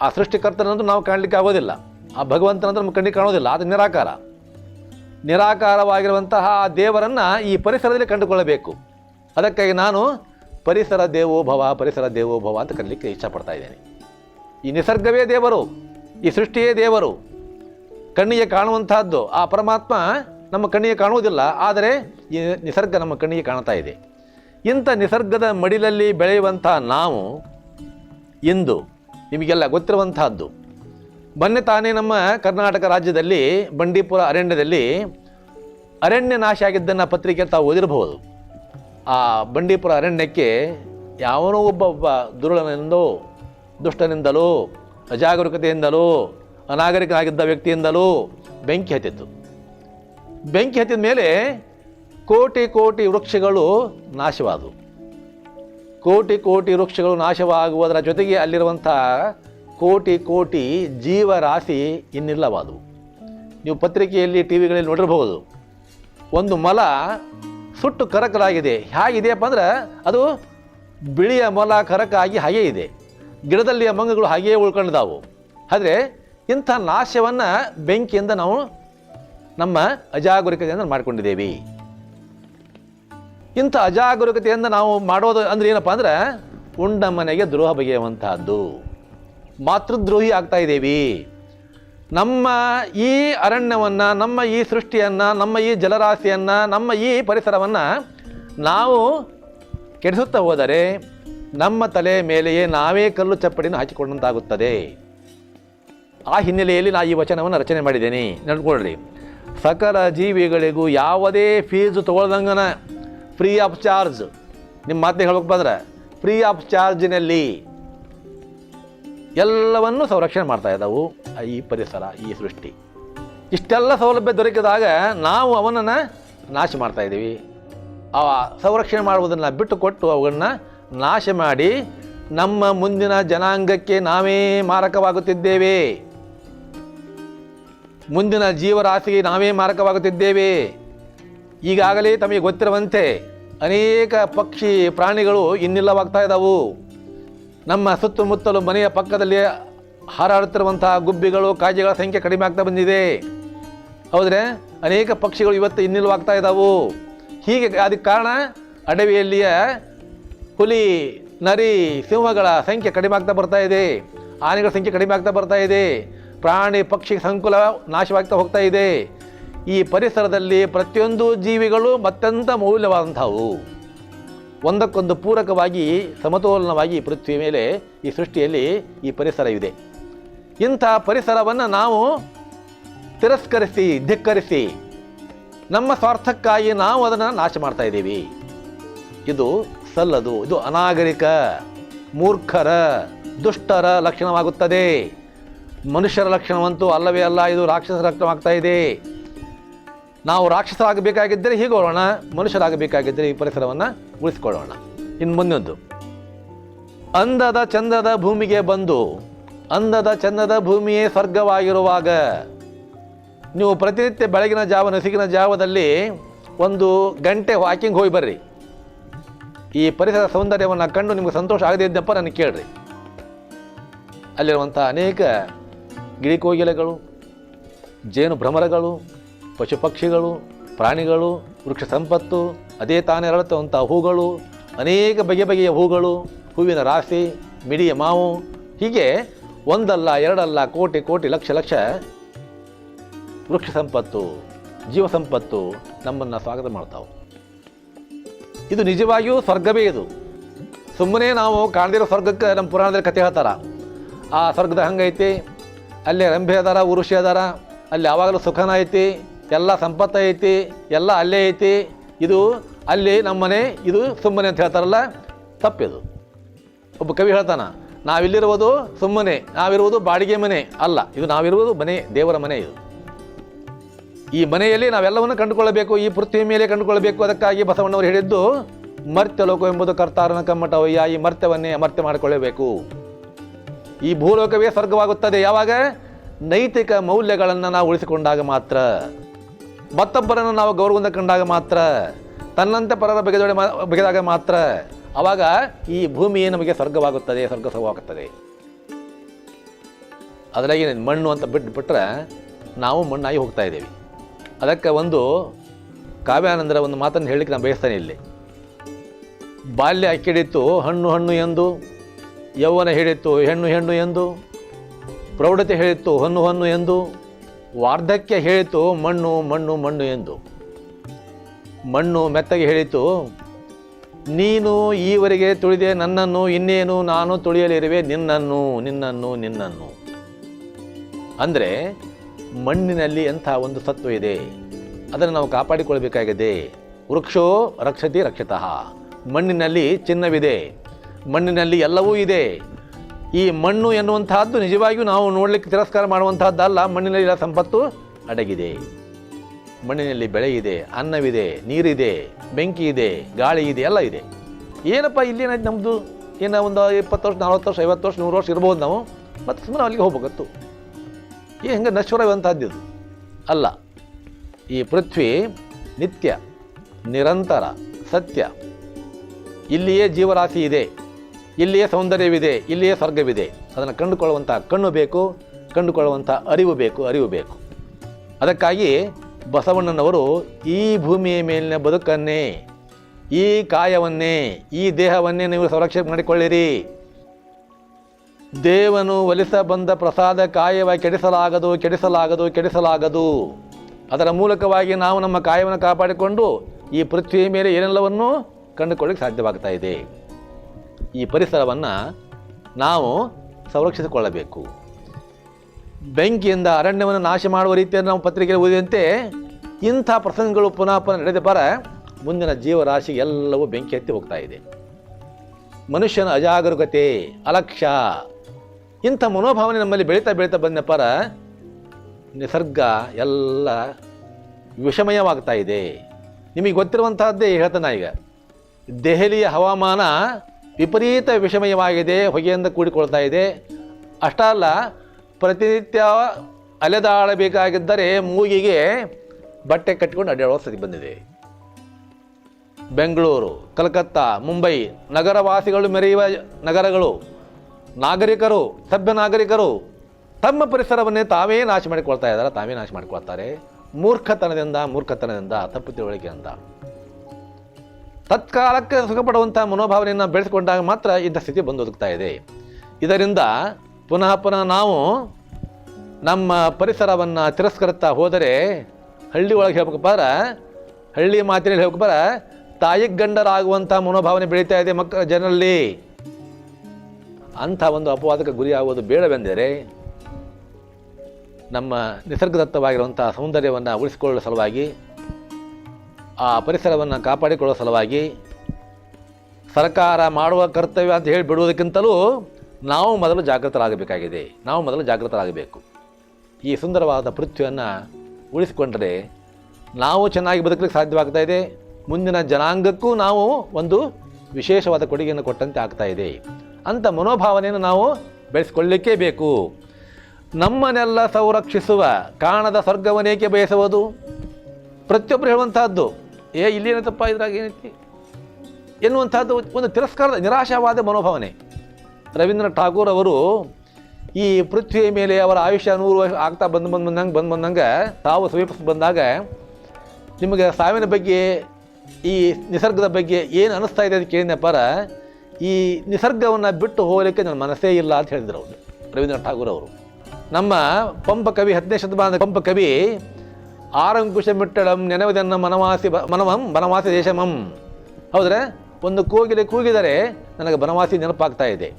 ಆ ಸೃಷ್ಟಿಕರ್ತನಂದ್ರೆ ನಾವು ಕಾಣಲಿಕ್ಕೆ ಆಗೋದಿಲ್ಲ. ಆ ಭಗವಂತನಂದ್ರೆ ನಮ್ಮ ಕಣ್ಣಿಗೆ ಕಾಣೋದಿಲ್ಲ. ಅದು ನಿರಾಕಾರ. ನಿರಾಕಾರವಾಗಿರುವಂತಹ ಆ ದೇವರನ್ನು ಈ ಪರಿಸರದಲ್ಲಿ ಕಂಡುಕೊಳ್ಳಬೇಕು. ಅದಕ್ಕಾಗಿ ನಾನು ಪರಿಸರ ದೇವೋಭವ ಪರಿಸರ ದೇವೋಭವ ಅಂತ ಕರೀಲಿಕ್ಕೆ ಇಷ್ಟಪಡ್ತಾ ಇದ್ದೇನೆ. ಈ ನಿಸರ್ಗವೇ ದೇವರು, ಈ ಸೃಷ್ಟಿಯೇ ದೇವರು. ಕಣ್ಣಿಗೆ ಕಾಣುವಂತಹದ್ದು ಆ ಪರಮಾತ್ಮ ನಮ್ಮ ಕಣ್ಣಿಗೆ ಕಾಣುವುದಿಲ್ಲ. ಆದರೆ ಈ ನಿಸರ್ಗ ನಮ್ಮ ಕಣ್ಣಿಗೆ ಕಾಣ್ತಾ ಇದೆ. ಇಂಥ ನಿಸರ್ಗದ ಮಡಿಲಲ್ಲಿ ಬೆಳೆಯುವಂಥ ನಾವು ಇಂದು ನಿಮಗೆಲ್ಲ ಗೊತ್ತಿರುವಂತಹದ್ದು ಮೊನ್ನೆ ತಾನೇ ನಮ್ಮ ಕರ್ನಾಟಕ ರಾಜ್ಯದಲ್ಲಿ, ಬಂಡೀಪುರ ಅರಣ್ಯದಲ್ಲಿ ಅರಣ್ಯ ನಾಶ ಆಗಿದ್ದನ್ನು ಪತ್ರಿಕೆ ತಾವು ಓದಿರಬಹುದು ಆ ಬಂಡೀಪುರ ಅರಣ್ಯಕ್ಕೆ ಯಾವನೋ ಒಬ್ಬ ಒಬ್ಬ ದುರುಳನೆಂದೋ ದುಷ್ಟನಿಂದಲೋ, ಅಜಾಗರೂಕತೆಯಿಂದಲೋ, ಅನಾಗರಿಕನಾಗಿದ್ದ ವ್ಯಕ್ತಿಯಿಂದಲೋ ಬೆಂಕಿ ಹತ್ತಿತ್ತು. ಬೆಂಕಿ ಹತ್ತಿದ ಮೇಲೆ ಕೋಟಿ ಕೋಟಿ ವೃಕ್ಷಗಳು ನಾಶವಾದವು. ಕೋಟಿ ಕೋಟಿ ವೃಕ್ಷಗಳು ನಾಶವಾಗುವುದರ ಜೊತೆಗೆ ಅಲ್ಲಿರುವಂಥ ಕೋಟಿ ಕೋಟಿ ಜೀವರಾಶಿ ಇನ್ನಿಲ್ಲವಾದವು. ನೀವು ಪತ್ರಿಕೆಯಲ್ಲಿ ಟಿ ವಿಗಳಲ್ಲಿ ನೋಡಿರಬಹುದು, ಒಂದು ಮಲ ಸುಟ್ಟು ಕರಕಲಾಗಿದೆ. ಹೇಗಿದೆಯಪ್ಪ ಅಂದ್ರೆ ಅದು ಬಿಳಿಯ ಮೊಲ ಕರಕಾಗಿ ಹಾಗೇ ಇದೆ. ಗಿಡದಲ್ಲಿಯ ಮಂಗಗಳು ಹಾಗೆಯೇ ಉಳ್ಕೊಂಡಿದ್ದಾವು. ಆದರೆ ಇಂಥ ನಾಶವನ್ನು ಬೆಂಕಿಯಿಂದ ನಾವು ನಮ್ಮ ಅಜಾಗರೂಕತೆಯಿಂದ ಮಾಡ್ಕೊಂಡಿದ್ದೇವೆ. ಇಂಥ ಅಜಾಗರೂಕತೆಯಿಂದ ನಾವು ಮಾಡೋದು ಅಂದ್ರೆ ಏನಪ್ಪ ಅಂದ್ರೆ ಉಂಡ ಮನೆಗೆ ದ್ರೋಹ ಬಗೆಯುವಂತಹದ್ದು. ಮಾತೃದ್ರೋಹಿ ಆಗ್ತಾ ಇದ್ದೀವಿ. ನಮ್ಮ ಈ ಅರಣ್ಯವನ್ನು, ನಮ್ಮ ಈ ಸೃಷ್ಟಿಯನ್ನು, ನಮ್ಮ ಈ ಜಲರಾಶಿಯನ್ನು, ನಮ್ಮ ಈ ಪರಿಸರವನ್ನು ನಾವು ಕೆಡಿಸುತ್ತಾ ಹೋದರೆ ನಮ್ಮ ತಲೆ ಮೇಲೆಯೇ ನಾವೇ ಕಲ್ಲು ಚಪ್ಪಡಿನ ಹಾಕಿಕೊಂಡಂತಾಗುತ್ತದೆ. ಆ ಹಿನ್ನೆಲೆಯಲ್ಲಿ ನಾ ಈ ವಚನವನ್ನು ರಚನೆ ಮಾಡಿದ್ದೇನೆ. ನಡ್ಕೊಳ್ರಿ ಸಕಲ ಜೀವಿಗಳಿಗೂ ಯಾವುದೇ ಫೀಸು ತಗೊಳ್ದಂಗನ ಫ್ರೀ ಆಫ್ ಚಾರ್ಜ್. ನಿಮ್ಮ ಮಾತಿಗೆ ಹೇಳ್ಬೇಕು ಬಂದ್ರೆ, ಫ್ರೀ ಆಫ್ ಚಾರ್ಜಿನಲ್ಲಿ ಎಲ್ಲವನ್ನು ಸಂರಕ್ಷಣೆ ಮಾಡ್ತಾ ಇದ್ದಾವು ಈ ಪರಿಸರ, ಈ ಸೃಷ್ಟಿ. ಇಷ್ಟೆಲ್ಲ ಸೌಲಭ್ಯ ದೊರಕಿದಾಗ ನಾವು ಅವನನ್ನು ನಾಶ ಮಾಡ್ತಾ ಇದ್ದೀವಿ. ಆ ಸಂರಕ್ಷಣೆ ಮಾಡುವುದನ್ನು ಬಿಟ್ಟು ಕೊಟ್ಟು ನಾಶ ಮಾಡಿ ನಮ್ಮ ಮುಂದಿನ ಜನಾಂಗಕ್ಕೆ ನಾವೇ ಮಾರಕವಾಗುತ್ತಿದ್ದೇವೆ. ಮುಂದಿನ ಜೀವರಾಶಿಗೆ ನಾವೇ ಮಾರಕವಾಗುತ್ತಿದ್ದೇವೆ. ಈಗಾಗಲೇ ತಮಗೆ ಗೊತ್ತಿರುವಂತೆ ಅನೇಕ ಪಕ್ಷಿ ಪ್ರಾಣಿಗಳು ಇನ್ನಿಲ್ಲವಾಗ್ತಾ ಇದ್ದಾವು ನಮ್ಮ ಸುತ್ತಮುತ್ತಲು ಮನೆಯ ಪಕ್ಕದಲ್ಲಿ ಹಾರಾಡುತ್ತಿರುವಂತಹ ಗುಬ್ಬಿಗಳು ಕಾಜಿಗಳ ಸಂಖ್ಯೆ ಕಡಿಮೆ ಆಗ್ತಾ ಬಂದಿದೆ. ಹೌದ್ರೆ? ಅನೇಕ ಪಕ್ಷಿಗಳು ಇವತ್ತು ಇನ್ನಿಲ್ಲವಾಗ್ತಾ ಇದ್ದಾವು ಹೀಗೆ ಅದಕ್ಕೆ ಕಾರಣ ಅಡವಿಯಲ್ಲಿಯ ಹುಲಿ, ನರಿ, ಸಿಂಹಗಳ ಸಂಖ್ಯೆ ಕಡಿಮೆ ಆಗ್ತಾ ಬರ್ತಾ ಇದೆ. ಆನೆಗಳ ಸಂಖ್ಯೆ ಕಡಿಮೆ ಆಗ್ತಾ ಬರ್ತಾ ಇದೆ. ಪ್ರಾಣಿ ಪಕ್ಷಿ ಸಂಕುಲ ನಾಶವಾಗ್ತಾ ಹೋಗ್ತಾ ಇದೆ. ಈ ಪರಿಸರದಲ್ಲಿ ಪ್ರತಿಯೊಂದು ಜೀವಿಗಳು ಅತ್ಯಂತ ಮೌಲ್ಯವಾದಂಥವು. ಒಂದಕ್ಕೊಂದು ಪೂರಕವಾಗಿ, ಸಮತೋಲನವಾಗಿ ಪೃಥ್ವಿ ಮೇಲೆ ಈ ಸೃಷ್ಟಿಯಲ್ಲಿ ಈ ಪರಿಸರ ಇದೆ. ಇಂಥ ಪರಿಸರವನ್ನು ನಾವು ತಿರಸ್ಕರಿಸಿ, ಧಿಕ್ಕರಿಸಿ, ನಮ್ಮ ಸ್ವಾರ್ಥಕ್ಕಾಗಿ ನಾವು ಅದನ್ನು ನಾಶ ಮಾಡ್ತಾ ಇದ್ದೀವಿ. ಇದು ಸಲ್ಲದು, ಇದು ಅನಾಗರಿಕ, ಮೂರ್ಖರ, ದುಷ್ಟರ ಲಕ್ಷಣವಾಗುತ್ತದೆ. ಮನುಷ್ಯರ ಲಕ್ಷಣವಂತೂ ಅಲ್ಲವೇ ಅಲ್ಲ, ಇದು ರಾಕ್ಷಸ ಲಕ್ಷಣವಾಗ್ತಾ ಇದೆ. ನಾವು ರಾಕ್ಷಸರಾಗಬೇಕಾಗಿದ್ದರೆ ಹೀಗೆ ಹೋಗೋಣ, ಮನುಷ್ಯರಾಗಬೇಕಾಗಿದ್ದರೆ ಈ ಪರಿಸರವನ್ನು ಉಳಿಸ್ಕೊಳ್ಳೋಣ. ಇನ್ನು ಮುಂದೊಂದು. ಅಂದದ ಚಂದದ ಭೂಮಿಗೆ ಬಂದು, ಅಂದದ ಚಂದದ ಭೂಮಿಯೇ ಸ್ವರ್ಗವಾಗಿರುವಾಗ, ನೀವು ಪ್ರತಿನಿತ್ಯ ಬೆಳಗಿನ ಜಾವ, ನಸಿಗಿನ ಜಾವದಲ್ಲಿ ಒಂದು ಗಂಟೆ ವಾಕಿಂಗ್ ಹೋಗಿ ಬರ್ರಿ. ಈ ಪರಿಸರ ಸೌಂದರ್ಯವನ್ನು ಕಂಡು ನಿಮಗೆ ಸಂತೋಷ ಆಗದೇ ಇದ್ದಪ್ಪ ನನಗೆ ಕೇಳ್ರಿ. ಅಲ್ಲಿರುವಂಥ ಅನೇಕ ಗಿಳಿಕೋಗಿಲೆಗಳು, ಜೇನು ಭ್ರಮರಗಳು ಪಶು ಪಕ್ಷಿಗಳು ಪ್ರಾಣಿಗಳು, ವೃಕ್ಷ ಸಂಪತ್ತು, ಅದೇ ತಾನೇ ಅರಳುತ್ತಂಥ ಹೂಗಳು, ಅನೇಕ ಬಗೆ ಬಗೆಯ ಹೂಗಳು, ಹೂವಿನ ರಾಶಿ, ಮಿಡಿಯ ಮಾವು, ಹೀಗೆ ಒಂದಲ್ಲ, ಎರಡಲ್ಲ, ಕೋಟಿ ಕೋಟಿ, ಲಕ್ಷ ಲಕ್ಷ ವೃಕ್ಷ ಸಂಪತ್ತು, ಜೀವ ಸಂಪತ್ತು ನಮ್ಮನ್ನು ಸ್ವಾಗತ ಮಾಡ್ತಾವೆ. ಇದು ನಿಜವಾಗಿಯೂ ಸ್ವರ್ಗವೇ ಇದು. ಸುಮ್ಮನೆ ನಾವು ಕಾಣದಿರೋ ಸ್ವರ್ಗಕ್ಕೆ ನಮ್ಮ ಪುರಾಣದಲ್ಲಿ ಕತೆ ಹೇಳ್ತಾರ. ಆ ಸ್ವರ್ಗದ ಹಂಗೈತಿ, ಅಲ್ಲಿ ರಂಭೆ ಅದಾರ, ಉರುಷಿ ಅದಾರ, ಅಲ್ಲಿ ಯಾವಾಗಲೂ ಸುಖನ ಐತಿ ಎಲ್ಲ ಸಂಪತ್ತು ಐತಿ, ಎಲ್ಲ ಅಲ್ಲೇ ಐತಿ. ಇದು ಅಲ್ಲಿ ನಮ್ಮ ಮನೆ ಇದು ಸುಮ್ಮನೆ ಅಂತ ಹೇಳ್ತಾರಲ್ಲ, ತಪ್ಪಿದು. ಒಬ್ಬ ಕವಿ ಹೇಳ್ತಾನ, ನಾವಿಲ್ಲಿರುವುದು ಸುಮ್ಮನೆ, ನಾವಿರುವುದು ಬಾಡಿಗೆ ಮನೆ ಅಲ್ಲ, ಇದು ನಾವಿರುವುದು ಮನೆ, ದೇವರ ಮನೆ ಇದು. ಈ ಮನೆಯಲ್ಲಿ ನಾವೆಲ್ಲವನ್ನು ಕಂಡುಕೊಳ್ಳಬೇಕು, ಈ ಪೃಥ್ವಿ ಮೇಲೆ ಕಂಡುಕೊಳ್ಳಬೇಕು, ಅದಕ್ಕಾಗಿ ಬಸವಣ್ಣವರು ಹೇಳಿದ್ದು, ಮರ್ತ್ಯ ಲೋಕ ಎಂಬುದು ಕರ್ತಾರನ ಕಮ್ಮಟವಯ್ಯ ಈ ಮರ್ತ್ಯವನ್ನೇ ಅಮರ್ತ್ಯ ಮಾಡಿಕೊಳ್ಳಬೇಕು. ಈ ಭೂಲೋಕವೇ ಸ್ವರ್ಗವಾಗುತ್ತದೆ, ಯಾವಾಗ? ನೈತಿಕ ಮೌಲ್ಯಗಳನ್ನು ನಾವು ಉಳಿಸಿಕೊಂಡಾಗ ಮಾತ್ರ. ಮತ್ತೊಬ್ಬರನ್ನು ನಾವು ಗೌರವದಿಂದ ಕಂಡಾಗ ಮಾತ್ರ, ತನ್ನಂತೆ ಪರರ ಬಗೆದೊಡೆ ಬಗೆದಾಗ ಮಾತ್ರ ಆವಾಗ ಈ ಭೂಮಿಯೇ ನಮಗೆ ಸ್ವರ್ಗವಾಗುತ್ತದೆ ಸ್ವರ್ಗ ಅದರಾಗಿ ಮಣ್ಣು ಅಂತ ಬಿಟ್ಟು ಬಿಟ್ಟರೆ ನಾವು ಮಣ್ಣಾಗಿ ಹೋಗ್ತಾ ಇದ್ದೀವಿ. ಅದಕ್ಕೆ ಒಂದು ಕಾವ್ಯಾನಂದರ ಒಂದು ಮಾತನ್ನು ಹೇಳಲಿಕ್ಕೆ ನಾನು ಬಯಸ್ತೇನೆ ಇಲ್ಲಿ. ಬಾಲ್ಯ ಅಕ್ಕಿಡಿತ್ತು, ಹಣ್ಣು ಹಣ್ಣು ಎಂದು, ಯೌವನ ಹೇಳಿತ್ತು ಹೆಣ್ಣು ಹೆಣ್ಣು ಎಂದು, ಪ್ರೌಢತೆ ಹೇಳಿತ್ತು, ಹೊನ್ನು ಹೊನ್ನು ಎಂದು ವಾರ್ಧಕ್ಯ ಹೇಳಿತು, ಮಣ್ಣು ಮಣ್ಣು ಮಣ್ಣು ಎಂದು. ಮಣ್ಣು ಮೆತ್ತಗೆ ಹೇಳಿತು, ನೀನು ಈವರೆಗೆ ತುಳಿದೆ ನನ್ನನ್ನು, ಇನ್ನೇನು ನಾನು ತುಳಿಯಲಿರುವೆ ನಿನ್ನನ್ನು ನಿನ್ನನ್ನು ನಿನ್ನನ್ನು. ಅಂದರೆ, ಮಣ್ಣಿನಲ್ಲಿ ಎಂಥ ಒಂದು ಸತ್ವ ಇದೆ, ಅದನ್ನು ನಾವು ಕಾಪಾಡಿಕೊಳ್ಬೇಕಾಗಿದೆ. ವೃಕ್ಷೋ ರಕ್ಷತಿ ರಕ್ಷತಃ. ಮಣ್ಣಿನಲ್ಲಿ ಚಿನ್ನವಿದೆ, ಮಣ್ಣಿನಲ್ಲಿ ಎಲ್ಲವೂ ಇದೆ. ಈ ಮಣ್ಣು ಎನ್ನುವಂತಹದ್ದು ನಿಜವಾಗಿಯೂ ನಾವು ನೋಡಲಿಕ್ಕೆ ತಿರಸ್ಕಾರ ಮಾಡುವಂತಹದ್ದಲ್ಲ. ಮಣ್ಣಿನಲ್ಲಿ ಸಂಪತ್ತು ಅಡಗಿದೆ. ಮಣ್ಣಿನಲ್ಲಿ ಬೆಳೆ ಇದೆ ಅನ್ನವಿದೆ, ನೀರಿದೆ ಬೆಂಕಿ ಇದೆ ಗಾಳಿ ಇದೆ ಎಲ್ಲ ಇದೆ. ಏನಪ್ಪ ಇಲ್ಲೇನಾಯ್ತು ನಮ್ಮದು ಏನೋ ಒಂದು ಇಪ್ಪತ್ತು ವರ್ಷ, ನಲ್ವತ್ತು ವರ್ಷ, ಐವತ್ತು ವರ್ಷ, ನೂರು ವರ್ಷ ಇರ್ಬೋದು ನಾವು. ಮತ್ತು ಸುಮ್ಮನೆ ಅಲ್ಲಿಗೆ ಹೋಗ್ಬೇಕತ್ತು ಈ ಹೆಂಗೆ ನಶ್ವರವಂತಹದ್ದು ಅಲ್ಲ, ಈ ಪೃಥ್ವಿ ನಿತ್ಯ, ನಿರಂತರ, ಸತ್ಯ, ಇಲ್ಲಿಯೇ ಜೀವರಾಶಿ ಇದೆ. ಇಲ್ಲಿಯೇ ಸೌಂದರ್ಯವಿದೆ, ಇಲ್ಲಿಯೇ ಸ್ವರ್ಗವಿದೆ. ಅದನ್ನು ಕಂಡುಕೊಳ್ಳುವಂಥ ಕಣ್ಣು ಬೇಕು ಕಂಡುಕೊಳ್ಳುವಂಥ ಅರಿವು ಬೇಕು ಅರಿವು ಬೇಕು. ಅದಕ್ಕಾಗಿ ಬಸವಣ್ಣನವರು ಈ ಭೂಮಿಯ ಮೇಲಿನ ಬದುಕನ್ನೇ, ಈ ಕಾಯವನ್ನೇ, ಈ ದೇಹವನ್ನೇ ನೀವು ಸಂರಕ್ಷಣೆ ಮಾಡಿಕೊಳ್ಳಿರಿ. ದೇವನು ಒಲಿಸ ಬಂದ ಪ್ರಸಾದ ಕಾಯವ ಕೆಡಿಸಲಾಗದು ಕೆಡಿಸಲಾಗದು ಕೆಡಿಸಲಾಗದು. ಅದರ ಮೂಲಕವಾಗಿ ನಾವು ನಮ್ಮ ಕಾಯವನ್ನು ಕಾಪಾಡಿಕೊಂಡು ಈ ಪೃಥ್ವಿಯ ಮೇಲೆ ಏನೆಲ್ಲವನ್ನೂ ಕಂಡುಕೊಳ್ಳಿಕ್ಕೆ ಸಾಧ್ಯವಾಗ್ತಾ ಇದೆ. ಈ ಪರಿಸರವನ್ನು ನಾವು ಸಂರಕ್ಷಿಸಿಕೊಳ್ಳಬೇಕು. ಬೆಂಕಿಯಿಂದ ಅರಣ್ಯವನ್ನು ನಾಶ ಮಾಡುವ ರೀತಿಯಲ್ಲಿ ನಾವು ಪತ್ರಿಕೆಯಲ್ಲಿ ಓದಿದಂತೆ ಇಂಥ ಪ್ರಸಂಗಗಳು ಪುನಃ ಪುನಃ ನಡೆದ ಬರ ಮುಂದಿನ ಜೀವರಾಶಿ ಎಲ್ಲವೂ ಬೆಂಕಿ ಹತ್ತಿ ಹೋಗ್ತಾ ಇದೆ. ಮನುಷ್ಯನ ಅಜಾಗರೂಕತೆ, ಅಲಕ್ಷ್ಯ, ಇಂಥ ಮನೋಭಾವನೆ ನಮ್ಮಲ್ಲಿ ಬೆಳೀತಾ ಬೆಳೀತಾ ಬಂದ ಪರ ನಿಸರ್ಗ ಎಲ್ಲ ವಿಷಮಯವಾಗ್ತಾ ಇದೆ. ನಿಮಗೆ ಗೊತ್ತಿರುವಂತಹದ್ದೇ ಹೇಳ್ತಾನೆ ಈಗ. ದೆಹಲಿಯ ಹವಾಮಾನ ವಿಪರೀತ ವಿಷಮಯವಾಗಿದೆ, ಹೊಗೆಯಿಂದ ಕೂಡಿಕೊಳ್ತಾ ಇದೆ. ಅಷ್ಟಲ್ಲ ಪ್ರತಿನಿತ್ಯ ಅಲೆದಾಡಬೇಕಾಗಿದ್ದರೆ ಮೂಗಿಗೆ ಬಟ್ಟೆ ಕಟ್ಟಿಕೊಂಡು ಅಡ್ಡಾಡುವ ಸ್ಥಿತಿ ಬಂದಿದೆ. ಬೆಂಗಳೂರು, ಕಲ್ಕತ್ತಾ, ಮುಂಬೈ ನಗರವಾಸಿಗಳು ಮೆರೆಯುವ ನಗರಗಳು, ನಾಗರಿಕರು, ಸಭ್ಯ ನಾಗರಿಕರು ತಮ್ಮ ಪರಿಸರವನ್ನೇ ತಾವೇ ನಾಶ ಮಾಡಿಕೊಳ್ತಾ ಇದ್ದಾರೆ, ತಾವೇ ನಾಶ ಮಾಡಿಕೊಳ್ತಾರೆ. ಮೂರ್ಖತನದಿಂದ ಮೂರ್ಖತನದಿಂದ, ತಪ್ಪು ತಿಳುವಳಿಕೆಯಿಂದ. ತತ್ಕಾಲಕ್ಕೆ ಸುಖಪಡುವಂಥ ಮನೋಭಾವನೆಯನ್ನು ಬೆಳೆಸಿಕೊಂಡಾಗ ಮಾತ್ರ ಇಂಥ ಸ್ಥಿತಿ ಬಂದು ಒದಗ್ತಾ ಇದೆ. ಇದರಿಂದ ಪುನಃ ಪುನಃ ನಾವು ನಮ್ಮ ಪರಿಸರವನ್ನು ತಿರಸ್ಕರಿಸ್ತಾ ಹೋದರೆ ಹಳ್ಳಿ ಒಳಗೆ ಹೇಳ್ಬೇಕಪ್ಪ ಹಳ್ಳಿ ಮಾತಿನಲ್ಲಿ ಹೇಳ್ಬೇಕಪ್ಪಾರ ತಾಯಿ ಗಂಡರಾಗುವಂಥ ಮನೋಭಾವನೆ ಬೆಳೀತಾ ಇದೆ ಮಕ್ಕಳ ಜನರಲ್ಲಿ. ಅಂಥ ಒಂದು ಅಪವಾದಕ್ಕೆ ಗುರಿಯಾಗುವುದು ಬೇಡವೆಂದರೆ ನಮ್ಮ ನಿಸರ್ಗದತ್ತವಾಗಿರುವಂಥ ಸೌಂದರ್ಯವನ್ನು ಉಳಿಸಿಕೊಳ್ಳುವ ಸಲುವಾಗಿ ಆ ಪರಿಸರವನ್ನು ಕಾಪಾಡಿಕೊಳ್ಳುವ ಸಲುವಾಗಿ ಸರ್ಕಾರ ಮಾಡುವ ಕರ್ತವ್ಯ ಅಂತ ಹೇಳಿ ಬಿಡುವುದಕ್ಕಿಂತಲೂ ನಾವು ಮೊದಲು ಜಾಗೃತರಾಗಬೇಕಾಗಿದೆ. ನಾವು ಮೊದಲು ಜಾಗೃತರಾಗಬೇಕು. ಈ ಸುಂದರವಾದ ಪೃಥ್ವಿಯನ್ನು ಉಳಿಸಿಕೊಂಡರೆ ನಾವು ಚೆನ್ನಾಗಿ ಬದುಕಲಿಕ್ಕೆ ಸಾಧ್ಯವಾಗ್ತಾ ಇದೆ. ಮುಂದಿನ ಜನಾಂಗಕ್ಕೂ ನಾವು ಒಂದು ವಿಶೇಷವಾದ ಕೊಡುಗೆಯನ್ನು ಕೊಟ್ಟಂತೆ ಆಗ್ತಾ ಇದೆ. ಅಂಥ ಮನೋಭಾವನೆಯನ್ನು ನಾವು ಬೆಳೆಸ್ಕೊಳ್ಳಿಕ್ಕೇ ಬೇಕು. ನಮ್ಮನ್ನೆಲ್ಲ ಸಂರಕ್ಷಿಸುವ, ಕಾಣದ ಸ್ವರ್ಗವನೇಕೆ ಬಯಸುವುದು? ಪ್ರತಿಯೊಬ್ಬರು ಹೇಳುವಂತಹದ್ದು ಏ ಇಲ್ಲೇನತ್ತಪ್ಪ ಇದ್ರಾಗ ಏನೈತಿ? ಎನ್ನುವಂಥದ್ದು ಒಂದು ತಿರಸ್ಕಾರದ ನಿರಾಶಾವಾದ ಮನೋಭಾವನೆ. ರವೀಂದ್ರನಾಥ್ ಠಾಗೂರ್ ಅವರು ಈ ಪೃಥ್ವಿಯ ಮೇಲೆ ಅವರ ಆಯುಷ್ಯ ನೂರು ವರ್ಷ ಆಗ್ತಾ ಬಂದು ಬಂದು ಬಂದಂಗೆ ಬಂದು ಬಂದಂಗೆ ತಾವು ಸಮೀಪಿಸಿ ಬಂದಾಗ ನಿಮಗೆ ಸಾವಿನ ಬಗ್ಗೆ, ಈ ನಿಸರ್ಗದ ಬಗ್ಗೆ ಏನು ಅನ್ನಿಸ್ತಾ ಇದೆ ಅಂತ ಕೇಳಿದಪ್ಪರ ಈ ನಿಸರ್ಗವನ್ನು ಬಿಟ್ಟು ಹೋಗಲಿಕ್ಕೆ ನನ್ನ ಮನಸ್ಸೇ ಇಲ್ಲ ಅಂತ ಹೇಳಿದ್ರು ಅವರು ರವೀಂದ್ರನಾಥ್ ಠಾಗೂರ್ ಅವರು. ನಮ್ಮ ಪಂಪ ಕವಿ ಹತ್ತನೇ ಶತಮಾನದ ಪಂಪ ಕವಿ ಆರಂಕುಶ ಮಿಟ್ಟಳಂ ನೆನವದನ್ನ ಮನವಾಸಿ ಮನವಂ, ಬನವಾಸಿ ದೇಶಮಂ. ಹೌದ್ರೆ? ಒಂದು ಕೋಗಿಲೆ ಕೂಗಿದರೆ ನನಗೆ ಬನವಾಸಿ ನೆನಪಾಗ್ತಾ ಇದೆ.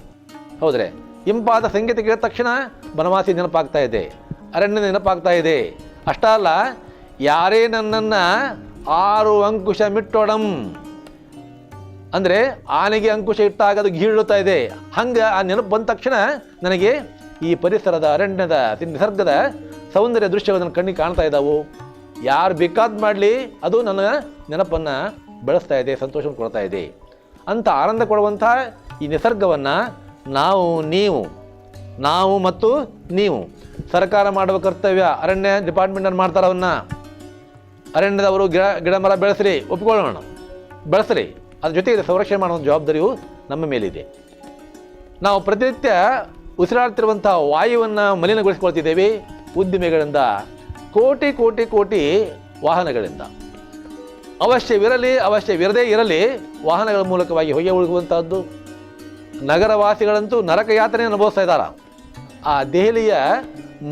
ಹೌದ್ರೆ? ಇಂಪಾದ ಸಂಗೀತ ಕೇಳಿದ ತಕ್ಷಣ ಬನವಾಸಿ ನೆನಪಾಗ್ತಾ ಇದೆ. ಅರಣ್ಯ ನೆನಪಾಗ್ತಾ ಇದೆ. ಅಷ್ಟ ಅಲ್ಲ, ಯಾರೇ ನನ್ನನ್ನು ಆರು ಅಂಕುಶ ಮಿಟ್ಟೋಡಂ ಅಂದರೆ ಆನೆಗೆ ಅಂಕುಶ ಇಟ್ಟಾಗ ಅದು ಗೀಳುತ್ತಾ ಇದೆ. ಹಂಗೆ ಆ ನೆನಪು ಬಂದ ತಕ್ಷಣ ನನಗೆ ಈ ಪರಿಸರದ ಅರಣ್ಯದ ನಿಸರ್ಗದ ಸೌಂದರ್ಯ ದೃಶ್ಯಗಳು ನನ್ನ ಕಣ್ಣಿಗೆ ಕಾಣ್ತಾ ಇದ್ದಾವು ಯಾರು ಬೇಕಾದ್ ಮಾಡಲಿ, ಅದು ನನ್ನ ನೆನಪನ್ನು ಬೆಳೆಸ್ತಾ ಇದೆ ಸಂತೋಷ ಕೊಡ್ತಾ ಇದೆ. ಅಂತ ಆನಂದ ಕೊಡುವಂಥ ಈ ನಿಸರ್ಗವನ್ನು ನಾವು, ನೀವು, ನಾವು ಮತ್ತು ನೀವು. ಸರ್ಕಾರ ಮಾಡುವ ಕರ್ತವ್ಯ, ಅರಣ್ಯ ಡಿಪಾರ್ಟ್ಮೆಂಟನ್ನು ಮಾಡ್ತಾರೆ ಅವನ್ನ ಅರಣ್ಯದವರು ಗಿಡ ಗಿಡ ಮರ ಬೆಳೆಸ್ರಿ, ಒಪ್ಕೊಳ್ಳೋಣ. ಬೆಳೆಸ್ರಿ. ಅದ್ರ ಜೊತೆಗೆ ಸಂರಕ್ಷಣೆ ಮಾಡುವ ಜವಾಬ್ದಾರಿಯು ನಮ್ಮ ಮೇಲಿದೆ. ನಾವು ಪ್ರತಿನಿತ್ಯ ಉಸಿರಾಡ್ತಿರುವಂಥ ವಾಯುವನ್ನು ಮಲಿನಗೊಳಿಸ್ಕೊಳ್ತಿದ್ದೇವೆ. ಉದ್ದಿಮೆಗಳಿಂದ ಕೋಟಿ ಕೋಟಿ ಕೋಟಿ ವಾಹನಗಳಿಂದ. ಅವಶ್ಯವಿರಲಿ ಅವಶ್ಯವಿರದೇ ಇರಲಿ ವಾಹನಗಳ ಮೂಲಕವಾಗಿ ಹೊಗೆ ಉಳುಗುವಂಥದ್ದು ನಗರವಾಸಿಗಳಂತೂ ನರಕ ಯಾತನೆ ಅನುಭವಿಸ್ತಾ ಇದ್ದಾರೆ. ಆ ದೆಹಲಿಯ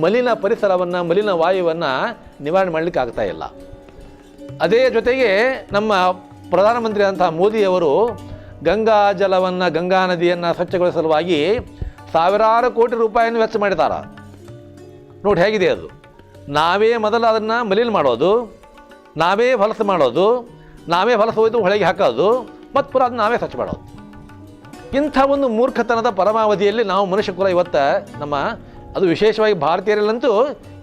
ಮಲಿನ ಪರಿಸರವನ್ನು, ಮಲಿನ ವಾಯುವನ್ನು ನಿವಾರಣೆ ಮಾಡಲಿಕ್ಕೆ ಆಗ್ತಾ ಇಲ್ಲ. ಅದೇ ಜೊತೆಗೆ ನಮ್ಮ ಪ್ರಧಾನಮಂತ್ರಿ ಅಂತಹ ಮೋದಿಯವರು ಗಂಗಾ ಜಲವನ್ನು, ಗಂಗಾ ನದಿಯನ್ನು ಸ್ವಚ್ಛಗೊಳಿಸಲುವಾಗಿ ಸಾವಿರಾರು ಕೋಟಿ ರೂಪಾಯಿಯನ್ನು ವೆಚ್ಚ ಮಾಡಿದ್ದಾರೆ. ನೋಡಿ ಹೇಗಿದೆ ಅದು. ನಾವೇ ಮೊದಲು ಅದನ್ನು ಮಲಿನ ಮಾಡೋದು, ನಾವೇ ಹೊಲಸು ಮಾಡೋದು, ನಾವೇ ಹೊಲಸು ಹೋಯ್ತು ಹೊಳೆಗೆ ಹಾಕೋದು, ಮತ್ತು ಪುರ ಅದನ್ನ ನಾವೇ ಸ್ವಚ್ಛ ಮಾಡೋದು. ಇಂಥ ಒಂದು ಮೂರ್ಖತನದ ಪರಮಾವಧಿಯಲ್ಲಿ ನಾವು ಮನುಷ್ಯ ಕುಲ ಇವತ್ತು ನಮ್ಮ, ಅದು ವಿಶೇಷವಾಗಿ ಭಾರತೀಯರಲ್ಲಂತೂ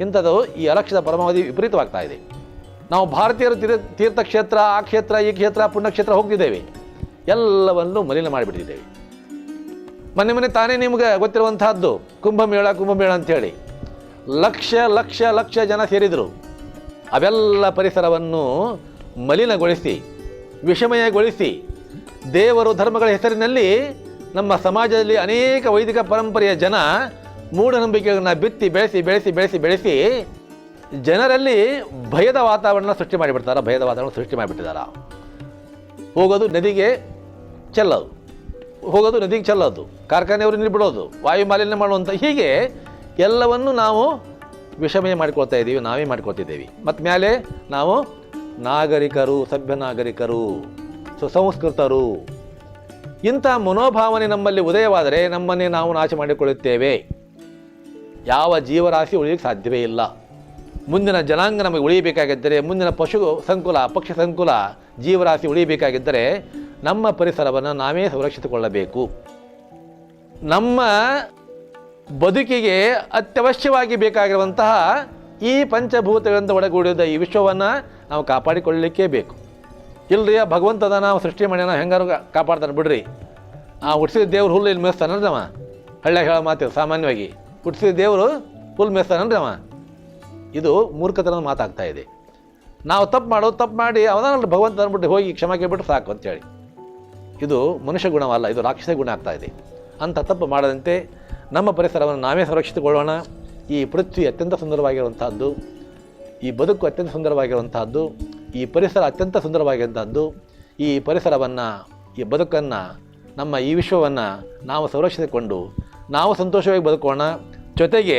ಇಂಥದ್ದು ಈ ಅಲಕ್ಷ್ಯದ ಪರಮಾವಧಿ ವಿಪರೀತವಾಗ್ತಾ ಇದೆ. ನಾವು ಭಾರತೀಯರು ತೀರ್, ತೀರ್ಥಕ್ಷೇತ್ರ, ಆ ಕ್ಷೇತ್ರ, ಈ ಕ್ಷೇತ್ರ, ಪುಣ್ಯಕ್ಷೇತ್ರ ಹೋಗ್ತಿದ್ದೇವೆ. ಎಲ್ಲವನ್ನು ಮಲಿನ ಮಾಡಿಬಿಟ್ಟಿದ್ದೇವೆ. ಮೊನ್ನೆ ಮೊನ್ನೆ ತಾನೇ ನಿಮ್ಗೆ ಗೊತ್ತಿರುವಂತಹದ್ದು ಕುಂಭಮೇಳ ಕುಂಭಮೇಳ ಅಂಥೇಳಿ ಲಕ್ಷ ಲಕ್ಷ ಲಕ್ಷ ಜನ ಸೇರಿದರು. ಅವೆಲ್ಲ ಪರಿಸರವನ್ನು ಮಲಿನಗೊಳಿಸಿ, ವಿಷಮಯಗೊಳಿಸಿ, ದೇವರು ಧರ್ಮಗಳ ಹೆಸರಿನಲ್ಲಿ ನಮ್ಮ ಸಮಾಜದಲ್ಲಿ ಅನೇಕ ವೈದಿಕ ಪರಂಪರೆಯ ಜನ ಮೂಢನಂಬಿಕೆಗಳನ್ನ ಬಿತ್ತಿ, ಬೆಳೆಸಿ ಬೆಳೆಸಿ ಬೆಳೆಸಿ ಬೆಳೆಸಿ ಜನರಲ್ಲಿ ಭಯದ ವಾತಾವರಣ ಸೃಷ್ಟಿ ಮಾಡಿಬಿಡ್ತಾರ, ಭಯದ ವಾತಾವರಣ ಸೃಷ್ಟಿ ಮಾಡಿಬಿಟ್ಟಿದ್ದಾರೆ ಹೋಗೋದು ನದಿಗೆ ಚೆಲ್ಲೋದು. ಹೋಗೋದು ನದಿಗೆ ಚೆಲ್ಲೋದು. ಕಾರ್ಖಾನೆಯವರು ನೀರು ಬಿಡೋದು ವಾಯು ಮಾಲಿನ್ಯ ಮಾಡುವಂಥ ಹೀಗೆ ಎಲ್ಲವನ್ನು ನಾವು ವಿಷಮಯ ಮಾಡ್ಕೊಳ್ತಾ ಇದ್ದೀವಿ, ನಾವೇ ಮಾಡ್ಕೊತಿದ್ದೀವಿ ಮತ್ತು ಮೇಲೆ ನಾವು ನಾಗರಿಕರು, ಸಭ್ಯ ನಾಗರಿಕರು, ಸುಸಂಸ್ಕೃತರು, ಇಂಥ ಮನೋಭಾವನೆ ನಮ್ಮಲ್ಲಿ ಉದಯವಾದರೆ ನಮ್ಮನ್ನೇ ನಾವು ನಾಶ ಮಾಡಿಕೊಳ್ಳುತ್ತೇವೆ. ಯಾವ ಜೀವರಾಶಿ ಉಳಿಯೋಕ್ಕೆ ಸಾಧ್ಯವೇ ಇಲ್ಲ. ಮುಂದಿನ ಜನಾಂಗ ನಮಗೆ ಉಳಿಯಬೇಕಾಗಿದ್ದರೆ, ಮುಂದಿನ ಪಶು ಸಂಕುಲ, ಪಕ್ಷಿ ಸಂಕುಲ ಜೀವರಾಶಿ ಉಳಿಯಬೇಕಾಗಿದ್ದರೆ ನಮ್ಮ ಪರಿಸರವನ್ನು ನಾವೇ ಸಂರಕ್ಷಿಸಿಕೊಳ್ಳಬೇಕು. ನಮ್ಮ ಬದುಕಿಗೆ ಅತ್ಯವಶ್ಯವಾಗಿ ಬೇಕಾಗಿರುವಂತಹ ಈ ಪಂಚಭೂತಗಳಿಂದ ಒಳಗೂಡಿದ ಈ ವಿಶ್ವವನ್ನು ನಾವು ಕಾಪಾಡಿಕೊಳ್ಳಲಿಕ್ಕೇ ಬೇಕು. ಇಲ್ಲರಿ ಆ ಭಗವಂತದ ನಾವು ಸೃಷ್ಟಿ ಮಾಡ್ಯಾನ ಹೆಂಗಾರು ಕಾಪಾಡ್ತಾನೆ ಬಿಡ್ರಿ. ಆ ಹುಟ್ಟಿಸಿದ ದೇವ್ರು ಹುಲ್ಲು ಇಲ್ಲಿ ಮೇಯಿಸ್ತಾನಲ್ರಿ ಅವ. ಹಳ್ಳ್ಯಾಗ ಹೇಳೋ ಮಾತು ಸಾಮಾನ್ಯವಾಗಿ. ಹುಟ್ಟಿಸಿದ ದೇವರು ಹುಲ್ಲು ಮೇಯಿಸ್ತಾನಲ್ರಿ ಅವ. ಇದು ಮೂರ್ಖತನದ ಮಾತಾಗ್ತಾ ಇದೆ. ನಾವು ತಪ್ಪು ಮಾಡೋದು ತಪ್ಪು ಮಾಡಿ, ಅವನಲ್ಲ ಭಗವಂತ ಅಂದ್ಬಿಟ್ಟು ಹೋಗಿ ಕ್ಷಮೆ ಕೇಳ್ಬಿಟ್ಟು ಸಾಕು ಅಂತೇಳಿ. ಇದು ಮನುಷ್ಯ ಗುಣವಲ್ಲ, ಇದು ರಾಕ್ಷಸ ಗುಣ ಆಗ್ತಾ ಇದೆ. ಅಂಥ ತಪ್ಪು ಮಾಡದಂತೆ ನಮ್ಮ ಪರಿಸರವನ್ನು ನಾವೇ ಸುರಕ್ಷಿತಗೊಳ್ಳೋಣ ಈ ಪೃಥ್ವಿ ಅತ್ಯಂತ ಸುಂದರವಾಗಿರುವಂತಹದ್ದು, ಈ ಬದುಕು ಅತ್ಯಂತ ಸುಂದರವಾಗಿರುವಂತಹದ್ದು, ಈ ಪರಿಸರ ಅತ್ಯಂತ ಸುಂದರವಾಗಿರುವಂಥದ್ದು ಈ ಪರಿಸರವನ್ನು, ಈ ಬದುಕನ್ನು, ನಮ್ಮ ಈ ವಿಶ್ವವನ್ನು ನಾವು ಸಂರಕ್ಷಿಸಿಕೊಂಡು, ನಾವು ಸಂತೋಷವಾಗಿ ಬದುಕೋಣ. ಜೊತೆಗೆ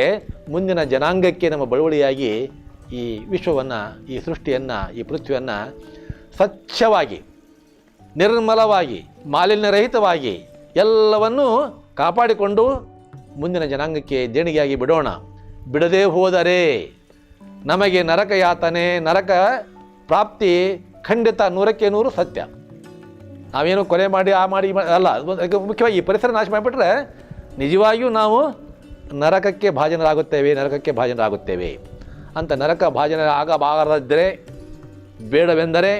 ಮುಂದಿನ ಜನಾಂಗಕ್ಕೆ ನಮ್ಮ ಬಳುವಳಿಯಾಗಿ ಈ ವಿಶ್ವವನ್ನು, ಈ ಸೃಷ್ಟಿಯನ್ನು, ಈ ಪೃಥ್ವಿಯನ್ನು ಸ್ವಚ್ಛವಾಗಿ, ನಿರ್ಮಲವಾಗಿ, ಮಾಲಿನ್ಯರಹಿತವಾಗಿ ಎಲ್ಲವನ್ನೂ ಕಾಪಾಡಿಕೊಂಡು ಮುಂದಿನ ಜನಾಂಗಕ್ಕೆ ದೇಣಿಗೆಯಾಗಿ ಬಿಡೋಣ. ಬಿಡದೇ ಹೋದರೆ ನಮಗೆ ನರಕ ಯಾತನೆ ನರಕ ಪ್ರಾಪ್ತಿ ಖಂಡಿತ ನೂರಕ್ಕೆ ನೂರು ಸತ್ಯ. ನಾವೇನು ಕೊಲೆ ಮಾಡಿ, ಆ ಮಾಡಿ ಅಲ್ಲ ಮುಖ್ಯವಾಗಿ ಈ ಪರಿಸರ ನಾಶ ಮಾಡಿಬಿಟ್ರೆ ನಿಜವಾಗಿಯೂ ನಾವು ನರಕಕ್ಕೆ ಭಾಜನರಾಗುತ್ತೇವೆ ನರಕಕ್ಕೆ ಭಾಜನರಾಗುತ್ತೇವೆ. ಅಂತ ನರಕ ಭಾಜನ ಆಗಬಾರದಿದ್ದರೆ ಬೇಡವೆಂದರೆ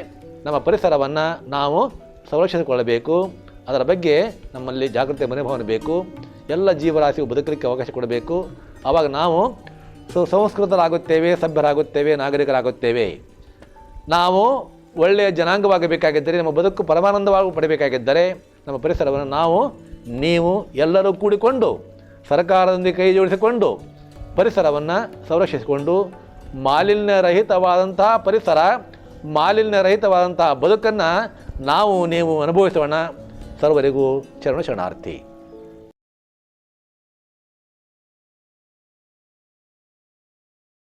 ನಮ್ಮ ಪರಿಸರವನ್ನು ನಾವು ಸಂರಕ್ಷಿಸಿಕೊಳ್ಳಬೇಕು. ಅದರ ಬಗ್ಗೆ ನಮ್ಮಲ್ಲಿ ಜಾಗೃತಿ ಮನೋಭಾವನೆ ಬೇಕು. ಎಲ್ಲ ಜೀವರಾಶಿಗೂ ಬದುಕಲಿಕ್ಕೆ ಅವಕಾಶ ಕೊಡಬೇಕು. ಆವಾಗ ನಾವು ಸು, ಸಂಸ್ಕೃತರಾಗುತ್ತೇವೆ, ಸಭ್ಯರಾಗುತ್ತೇವೆ, ನಾಗರಿಕರಾಗುತ್ತೇವೆ. ನಾವು ಒಳ್ಳೆಯ ಜನಾಂಗವಾಗಬೇಕಾಗಿದ್ದರೆ, ನಮ್ಮ ಬದುಕು ಪರಮಾನಂದವಾಗಿ ಪಡಬೇಕಾಗಿದ್ದರೆ, ನಮ್ಮ ಪರಿಸರವನ್ನು ನಾವು, ನೀವು ಎಲ್ಲರೂ ಕೂಡಿಕೊಂಡು ಸರ್ಕಾರದೊಂದಿಗೆ ಕೈ ಜೋಡಿಸಿಕೊಂಡು, ಪರಿಸರವನ್ನು ಸಂರಕ್ಷಿಸಿಕೊಂಡು, ಮಾಲಿನ್ಯರಹಿತವಾದಂತಹ ಪರಿಸರ, ಮಾಲಿನ್ಯರಹಿತವಾದಂತಹ ಬದುಕನ್ನು ನಾವು, ನೀವು ಅನುಭವಿಸೋಣ. ಸರ್ವರಿಗೂ ಚರಣ ಶರಣಾರ್ಥಿ.